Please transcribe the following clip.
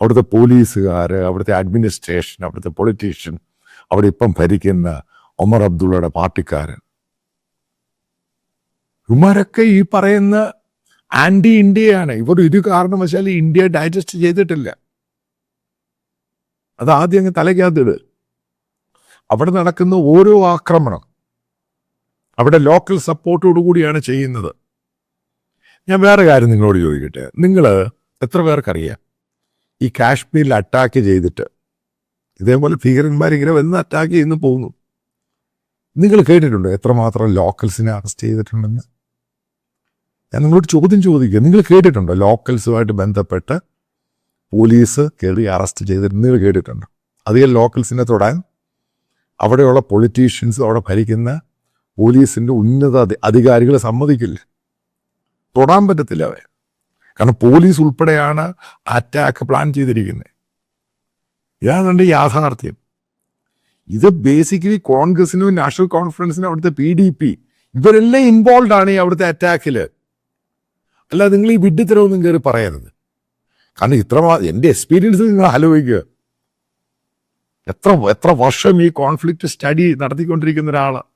അവിടുത്തെ പോലീസുകാർ അവിടുത്തെ അഡ്മിനിസ്ട്രേഷൻ അവിടുത്തെ പൊളിറ്റീഷ്യൻ അവിടെ ഇപ്പം ഭരിക്കുന്ന ഒമർ അബ്ദുള്ളയുടെ പാർട്ടിക്കാരൻ. ഇവരൊക്കെ ഈ പറയുന്ന ആന്റി ഇന്ത്യയാണ് ഇവർ ഒരു കാരണവശാൽ ഇന്ത്യ ഡൈജസ്റ്റ് ചെയ്തിട്ടില്ല. അത് ആദ്യം അങ്ങ് തലയ്ക്കകത്തിട് അവിടെ നടക്കുന്ന ഓരോ ആക്രമണം അവിടെ ലോക്കൽ സപ്പോർട്ടോടു കൂടിയാണ് ചെയ്യുന്നത്. ഞാൻ വേറെ കാര്യം നിങ്ങളോട് ചോദിക്കട്ടെ. നിങ്ങൾ എത്ര പേർക്കറിയാം? ഈ കാശ്മീരിൽ അറ്റാക്ക് ചെയ്തിട്ട് ഇതേപോലെ ഭീകരന്മാർ ഇങ്ങനെ വന്ന് അറ്റാക്ക് ചെയ്യുന്നു പോകുന്നു. നിങ്ങൾ കേട്ടിട്ടുണ്ടോ എത്രമാത്രം ലോക്കൽസിനെ അറസ്റ്റ് ചെയ്തിട്ടുണ്ടെന്ന്? ഞാൻ നിങ്ങളോട് ചോദ്യം ചോദിക്കുക നിങ്ങൾ കേട്ടിട്ടുണ്ടോ ലോക്കൽസുമായിട്ട് ബന്ധപ്പെട്ട് പോലീസ് കയറി അറസ്റ്റ് ചെയ്തിട്ട് നിങ്ങൾ കേട്ടിട്ടുണ്ടോ? അധികം ലോക്കൽസിനെ തൊടാൻ അവിടെയുള്ള പൊളിറ്റീഷ്യൻസ് അവിടെ ഭരിക്കുന്ന പോലീസിന്റെ ഉന്നത അധികാരികൾ സമ്മതിക്കില്ല. തൊടാൻ പറ്റത്തില്ല അവരെ. കാരണം പോലീസ് ഉൾപ്പെടെയാണ് അറ്റാക്ക് പ്ലാൻ ചെയ്തിരിക്കുന്നത്. ഇതാണ് എന്റെ യാഥാർത്ഥ്യം. ഇത് ബേസിക്കലി കോൺഗ്രസിനും നാഷണൽ കോൺഫറൻസിനും അവിടുത്തെ പി ഡി പി ഇവരെല്ലാം ഇൻവോൾവ് ആണ് ഈ അവിടുത്തെ അറ്റാക്കിൽ അല്ല നിങ്ങൾ ഈ വിഡ്ഢിത്തരമൊന്നും കയറി പറയരുത്. കാരണം ഇത്ര എന്റെ എക്സ്പീരിയൻസ് നിങ്ങൾ ആലോചിക്കുക. എത്ര എത്ര വർഷം ഈ കോൺഫ്ലിക്റ്റ് സ്റ്റഡി നടത്തിക്കൊണ്ടിരിക്കുന്ന ഒരാളാണ്